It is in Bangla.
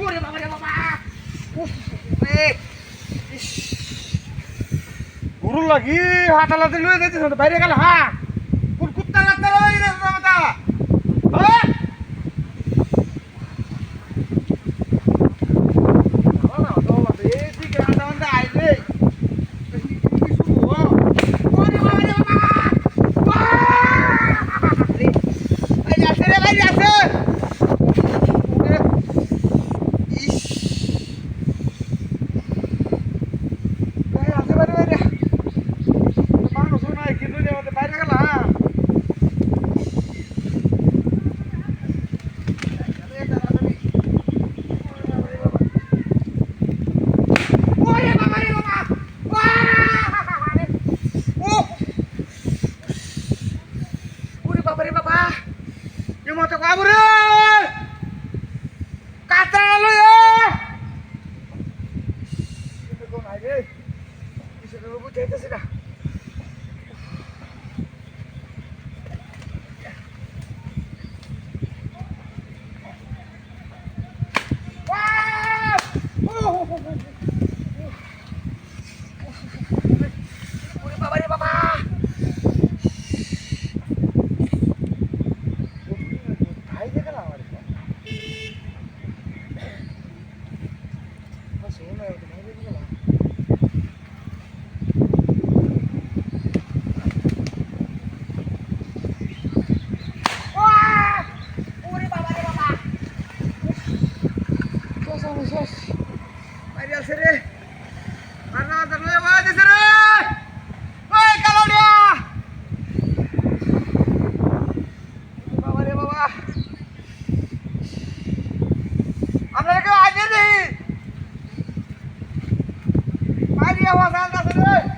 ওরে বাবা রে বাবা উফ, রে। ইস। গরুর লাগি হাত আলাদা লয়ে যেতেছ তো বাইরে গেল হা কোন কুত্তা লাগতে লই রে মাতা হ্যাঁ বাবা তো বাবা এই দিকে আদা আদা আইলে ওরে বাবা রে বাবা বাইরে আছে রে বাইরে আছে ইস বাইরে আছে বাইরে বাইরে মানুষ নাই কিন্তু আমাদের বাইরে গেল হ্যাঁ ওরে বাবা রে বাবা ও ওরে বাবা রে বাবা এ মতো কাবু রে। কাতরা লয়ে কোন আইরে কিছু বুঝাইতেছে না ওরে বাবা রে বাবা ভাই দেখে না আমার শোনো ভাই দেখে না ওরে বাবা রে বাবা শেষ আমি শেষ বাইরে আছে রে মারনা ধরলে আওয়াজ আছে রে ওই কালোডিয়া। বাবা রে বাবা। আপনারা কেউ আগে নেই। বাইরে আওয়াজ আছে রে।